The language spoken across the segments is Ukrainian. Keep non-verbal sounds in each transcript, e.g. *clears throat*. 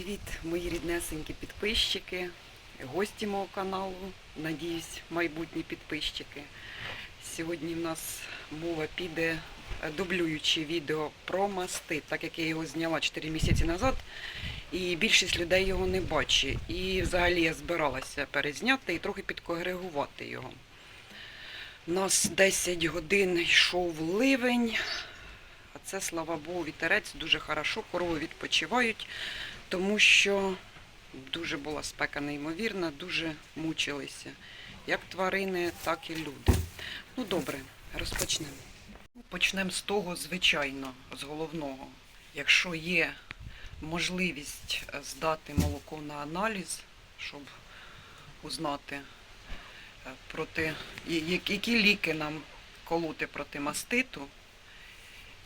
Привіт, мої ріднесенькі підписчики, гості мого каналу, надіюсь, майбутні підписчики. Сьогодні в нас мова піде е, дублюючи відео про мости, так як я його зняла 4 місяці назад, і більшість людей його не бачить. І взагалі я збиралася перезняти і трохи підкоригувати його. У нас 10 годин йшов ливень, це, слава Богу, вітерець дуже хорошо, корови відпочивають тому що дуже була спека неймовірна, дуже мучилися. Як тварини, так і люди. Ну добре, розпочнемо. Ну, Почнемо з того, звичайно, з головного. Якщо є можливість е, здати молоко на аналіз, щоб узнати е, проти, які ліки нам колоти проти маститу,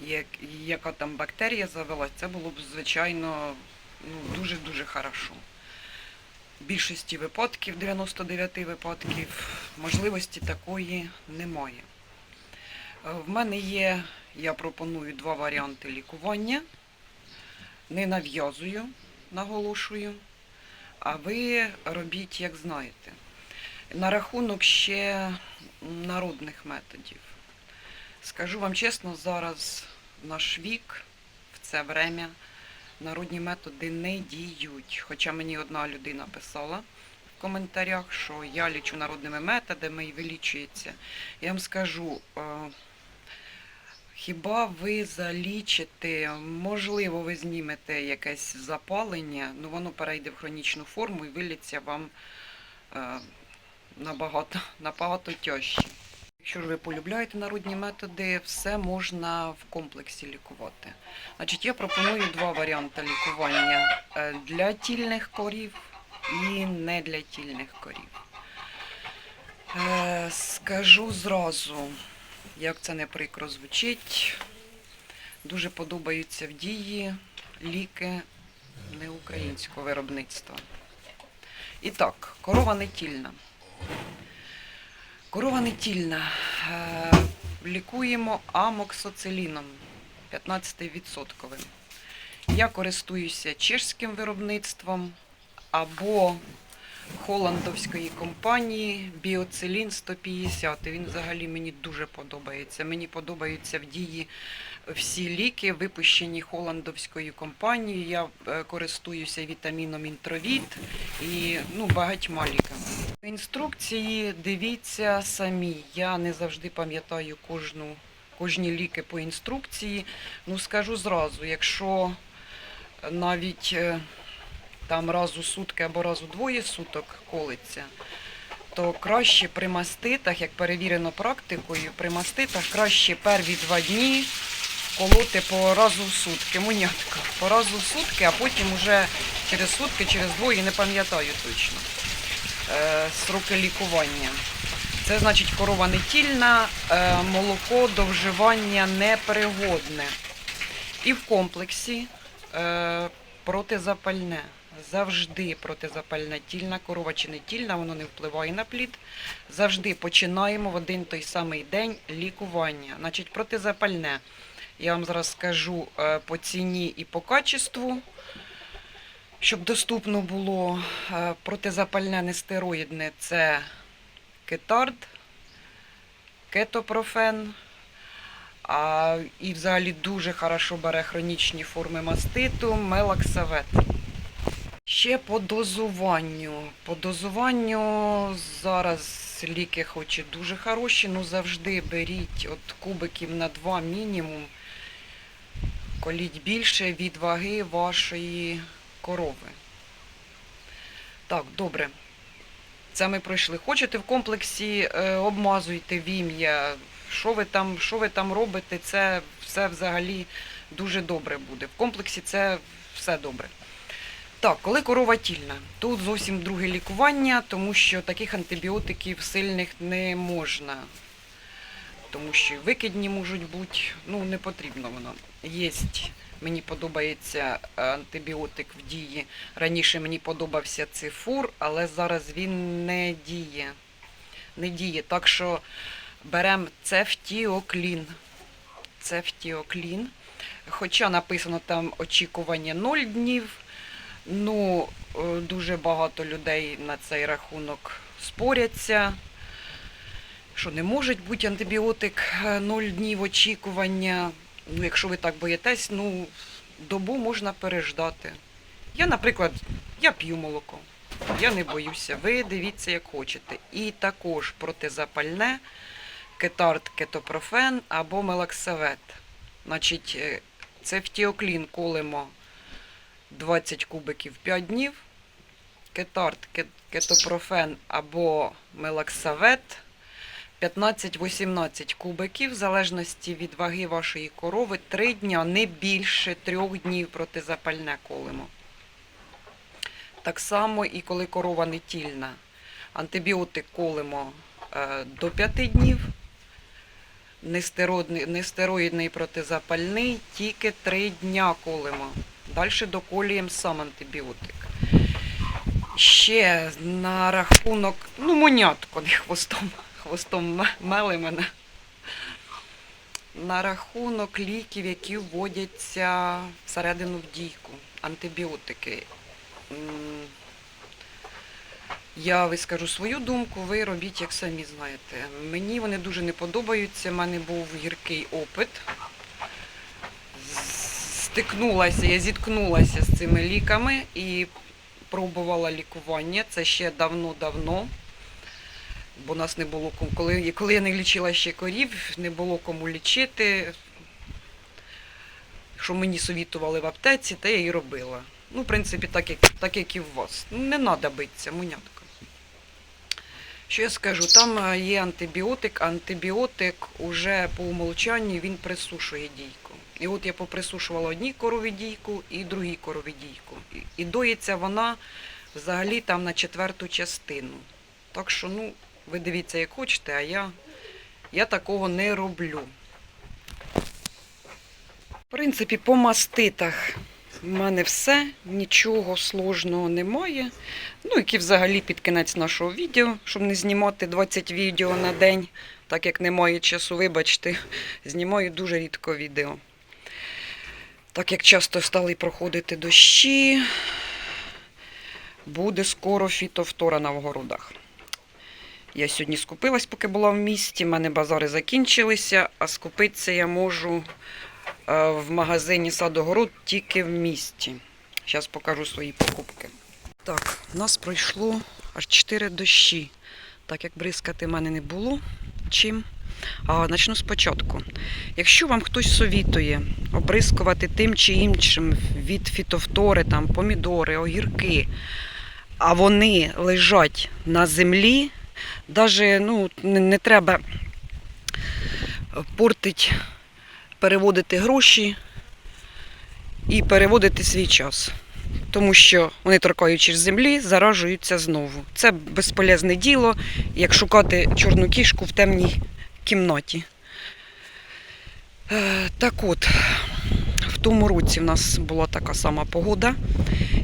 як- яка там бактерія завелась, це було б, звичайно, ну, дуже-дуже хорошо. Більшості випадків, 99 випадків, можливості такої немає. Е, В мене є, я пропоную два варіанти лікування. Не нав'язую, наголошую, а ви робіть, як знаєте. На рахунок ще народних методів. Скажу вам чесно, зараз наш вік в це время народні методи не діють. Хоча мені одна людина писала в коментарях, що я лічу народними методами і вилічується. Я вам скажу, е, хіба ви залічите, можливо, ви знімете якесь запалення, ну воно перейде в хронічну форму і виліться вам е, набагато, набагато тяжче. Якщо ж ви полюбляєте народні методи, все можна в комплексі лікувати. Значить, я пропоную два варіанти лікування Е, для тільних корів і не для тільних корів. Е, Скажу зразу, як це не прикро звучить. Дуже подобаються в дії ліки неукраїнського виробництва. І так, корова нетільна. Корова нетільна. Е, Лікуємо амоксоциліном 15%. Я користуюся чешським виробництвом або холландовської компанії Біоцилін 150. Він взагалі мені дуже подобається. Мені подобаються в дії всі ліки, випущені холландовською компанією. Я е, користуюся вітаміном інтровіт і ну, багатьма ліками. Інструкції дивіться самі. Я не завжди пам'ятаю кожну, кожні ліки по інструкції. Ну, скажу зразу, якщо навіть е, там раз у сутки або раз у двоє суток колиться, то краще при маститах, як перевірено практикою, при маститах краще перві два дні колоти по разу в сутки, монятка, по разу в сутки, а потім уже через сутки, через двоє, не пам'ятаю точно сроки лікування. Це значить корова нетільна, е, молоко до вживання непригодне. І в комплексі е, протизапальне. Завжди протизапальна тільна корова чи не тільна, воно не впливає на плід. Завжди починаємо в один той самий день лікування. Значить, протизапальне. Я вам зараз скажу е, по ціні і по качеству щоб доступно було е, протизапальне нестероїдне це кетард, кетопрофен. А, і взагалі дуже хорошо бере хронічні форми маститу, мелаксавет. Ще по дозуванню. По дозуванню зараз ліки хоч і дуже хороші, але завжди беріть от кубиків на 2 мінімум. Коліть більше від ваги вашої корови. Так, добре. Це ми пройшли. Хочете в комплексі е, обмазуйте вім'я. Що ви там, що ви там робите, це все взагалі дуже добре буде. В комплексі це все добре. Так, коли корова тільна, тут зовсім друге лікування, тому що таких антибіотиків сильних не можна. Тому що викидні можуть бути, ну не потрібно воно. Єсть Мені подобається е, антибіотик в дії. Раніше мені подобався цифур, але зараз він не діє. Не діє. Так що беремо цефтіоклін. Цефтіоклін. Хоча написано там очікування 0 днів, Ну, е, дуже багато людей на цей рахунок споряться, що не може бути антибіотик 0 днів очікування. Ну, якщо ви так боїтесь, ну, добу можна переждати. Я, наприклад, я п'ю молоко. Я не боюся. Ви дивіться, як хочете. І також протизапальне кетард кетопрофен або мелаксавет. Значить, е, це втіоклін колемо 20 кубиків 5 днів. Кетард, кетопрофен або мелаксавет 15-18 кубиків, в залежності від ваги вашої корови, 3 дня, не більше 3 днів протизапальне колемо. Так само і коли корова не тільна. Антибіотик колемо е, до 5 днів. Нестероїдний протизапальний тільки 3 дня колемо. Далі доколюємо сам антибіотик. Ще на рахунок, ну, монятко, не хвостом, хвостом ме- мели мене. На рахунок ліків, які вводяться всередину в дійку, антибіотики. Я вискажу свою думку, ви робіть, як самі знаєте. Мені вони дуже не подобаються. У мене був гіркий опит. Стикнулася, я зіткнулася з цими ліками і пробувала лікування. Це ще давно-давно. Бо нас не було. Коли, коли я не лічила ще корів, не було кому лічити. Що мені совітували в аптеці, те я і робила. Ну, в принципі, так як, так як і в вас. Ну, не треба битися, мунятка. Що я скажу? Там е, є антибіотик. Антибіотик уже по умолчанню він присушує дійку. І от я поприсушувала одній корові дійку і другій корові дійку. І доїться вона взагалі там на четверту частину. Так що, ну, ви дивіться, як хочете, а я, я такого не роблю. В принципі, по маститах в мене все, нічого сложного немає. Ну, які взагалі під кінець нашого відео, щоб не знімати 20 відео на день, так як немає часу, вибачте, *laughs* знімаю дуже рідко відео. Так як часто стали проходити дощі, буде скоро фітовтора на вгородах. Я сьогодні скупилась, поки була в місті. в мене базари закінчилися, а скупитися я можу е, в магазині садогород тільки в місті. Зараз покажу свої покупки. Так, у нас пройшло аж 4 дощі. Так як бризкати в мене не було чим. А почну спочатку. Якщо вам хтось совітує обрискувати тим чи іншим від фітовтори, там, помідори, огірки, а вони лежать на землі, навіть ну, не, треба портить, переводити гроші і переводити свій час. Тому що вони, торкаючи з землі, заражуються знову. Це безполезне діло, як шукати чорну кішку в темній кімнаті. Е, Так от, в тому році в нас була така сама погода,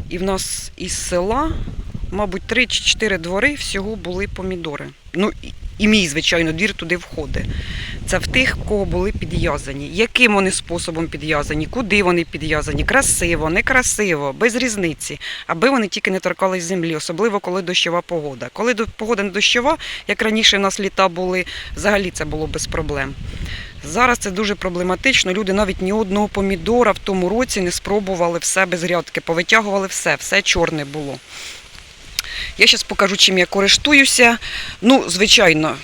і в нас із села, мабуть, 3 чи 4 двори всього були помідори. Ну, і- мій, звичайно, двір туди входить. Це в тих, кого були підв'язані. Яким вони способом підв'язані, куди вони підв'язані, красиво, некрасиво, без різниці, аби вони тільки не торкались землі, особливо коли дощова погода. Коли погода не дощова, як раніше в нас літа були, взагалі це було без проблем. Зараз це дуже проблематично. Люди навіть ні одного помідора в тому році не спробували все без грядки, повитягували все, все чорне було. Я зараз покажу, чим я користуюся. Ну, звичайно,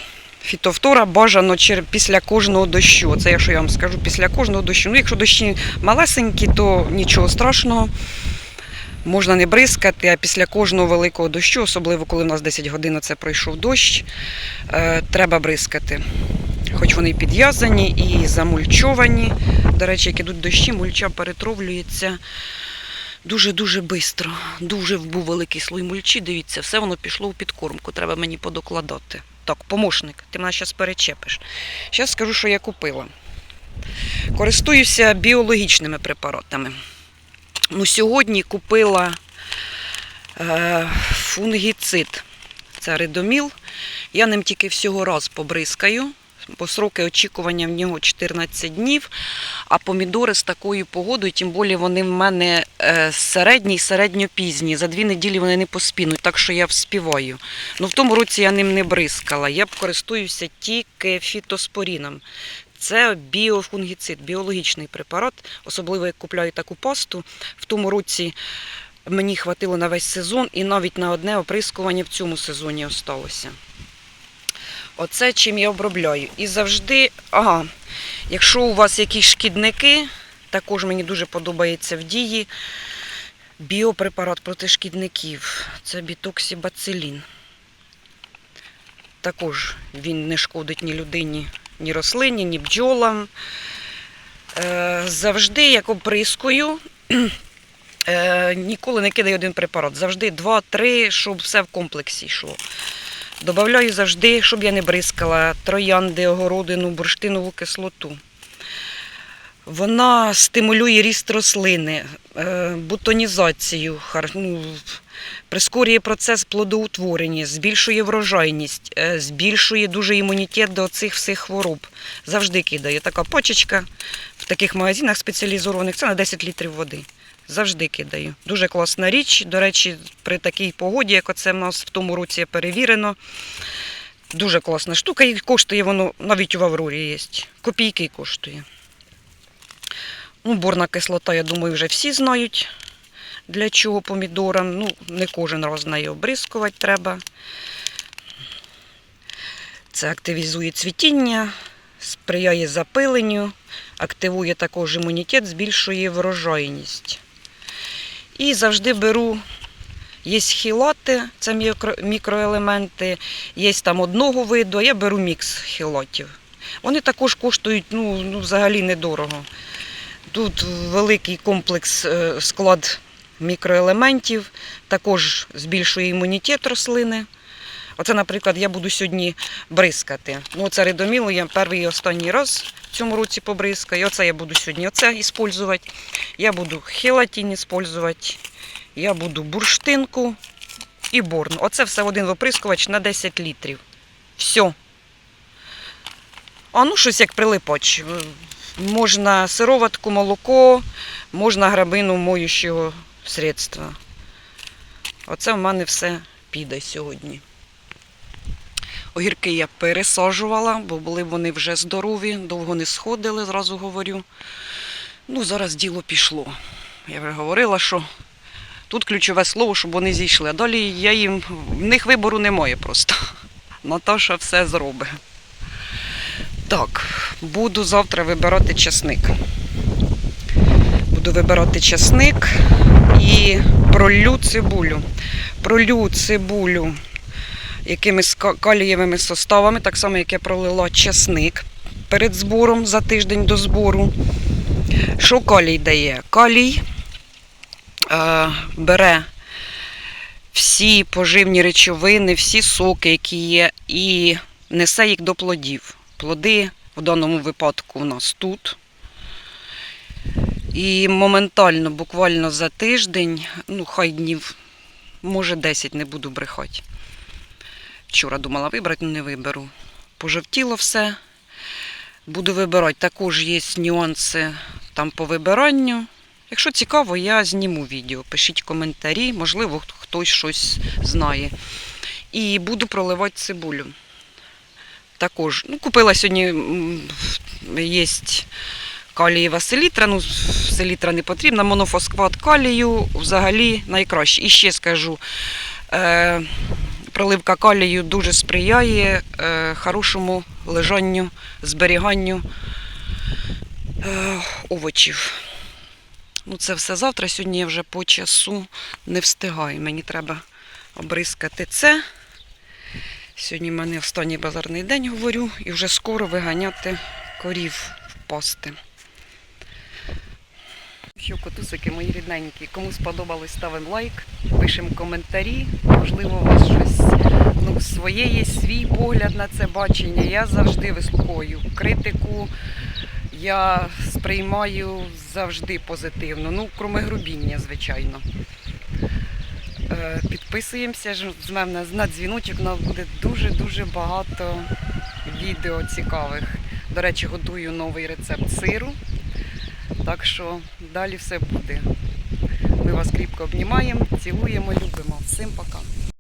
фітовтора бажано після кожного дощу. Це якщо я вам скажу, після кожного дощу. Ну, якщо дощі малесенькі, то нічого страшного. Можна не бризкати, а після кожного великого дощу, особливо коли в нас 10 годин це пройшов дощ, е, треба бризкати. Хоч вони підв'язані і замульчовані. До речі, як ідуть дощі, мульча перетровлюється дуже-дуже швидко. Дуже був великий слой мульчі, дивіться, все воно пішло у підкормку, треба мені подокладати. Так, помощник, ти мене зараз перечепиш. Зараз скажу, що я купила. Користуюся біологічними препаратами. Ну, сьогодні купила е, фунгіцид. Це ридоміл. Я ним тільки всього раз побризкаю бо сроки очікування в нього 14 днів. А помідори з такою погодою, тим більше вони в мене е, середні і середньопізні. За дві неділі вони не поспінуть, так що я вспіваю. Ну в тому році я ним не бризкала. Я користуюся тільки фітоспоріном. Це біофунгіцид, біологічний препарат. Особливо як купляю таку пасту. В тому році мені хватило на весь сезон і навіть на одне оприскування в цьому сезоні осталося. Оце чим я обробляю. І завжди, ага, якщо у вас якісь шкідники, також мені дуже подобається в дії біопрепарат проти шкідників. Це бітоксібацилін. Також він не шкодить ні людині, ні рослині, ні бджолам. Е, завжди, як оприскую, *clears throat* е, ніколи не кидаю один препарат. Завжди два-три, щоб все в комплексі йшло. Добавляю завжди, щоб я не бризкала троянди, огородину, бурштинову кислоту. Вона стимулює ріст рослини, е, бутонізацію, ну, прискорює процес плодоутворення, збільшує врожайність, е, збільшує дуже імунітет до цих всіх хвороб. Завжди кидаю. Така почечка в таких магазинах спеціалізованих це на 10 літрів води. Завжди кидаю. Дуже класна річ. До речі, при такій погоді, як оце в нас в тому році перевірено. Дуже класна штука. І коштує воно навіть в Аврорі є. Копійки коштує. Ну, борна кислота, я думаю, вже всі знають, для чого помідорам. Ну, не кожен раз нею обрискувати треба. Це активізує цвітіння, сприяє запиленню, активує також імунітет, збільшує врожайність. І завжди беру, є хілати, це мікро- мікроелементи, є там одного виду, я беру мікс хілатів. Вони також коштують ну, ну, взагалі недорого. Тут великий комплекс е, склад мікроелементів, також збільшує імунітет рослини. Оце, наприклад, я буду сьогодні бризкати. Ну, це редоміло, я перший і останній раз цьому році побризкаю. Оце я буду сьогодні оце використовувати. Я буду хелатин використовувати, я буду бурштинку і борну. Оце все в один виприскувач на 10 літрів. Все. А ну щось як прилипач. Можна сироватку, молоко, можна грабину моющого средства. Оце в мене все піде сьогодні. Огірки я пересаджувала, бо були вони вже здорові, довго не сходили, зразу говорю. Ну, зараз діло пішло. Я вже говорила, що тут ключове слово, щоб вони зійшли. А далі я їм, в них вибору немає просто. *laughs* Наташа все зробить. Так, буду завтра вибирати часник. Буду вибирати часник і пролю цибулю. Пролю цибулю якимись калієвими составами, так само, як я пролила часник перед збором за тиждень до збору. Що калій дає? Калій е, бере всі поживні речовини, всі соки, які є, і несе їх до плодів. Плоди в даному випадку у нас тут. І моментально, буквально за тиждень, ну хай днів, може 10 не буду брехати. Вчора думала вибрати, але не виберу. Пожовтіло все. Буду вибирати. Також є нюанси там по вибиранню. Якщо цікаво, я зніму відео. Пишіть коментарі, можливо, хтось щось знає. І буду проливати цибулю. Також. Ну, купила сьогодні, є калієва селітра. Ну, селітра не потрібна, монофосфат калію взагалі найкраще. І ще скажу, е, проливка калію дуже сприяє е, хорошому лежанню, зберіганню е, овочів. Ну, це все завтра. Сьогодні я вже по часу не встигаю. Мені треба обрискати це. Сьогодні в мене останній базарний день, говорю, і вже скоро виганяти корів в пасти. Що, котусики мої рідненькі, кому сподобалось, ставимо лайк, пишемо коментарі. Можливо, у вас щось ну, своє є, свій погляд на це бачення. Я завжди вислуховую критику. Я сприймаю завжди позитивно. Ну, кроме грубіння, звичайно. Е, Підписуємося, жмемо на- на дзвіночок, у нас буде дуже-дуже багато відео цікавих. До речі, готую новий рецепт сиру. Так що далі все буде. Ми вас кріпко обнімаємо, цілуємо, любимо. Всім пока.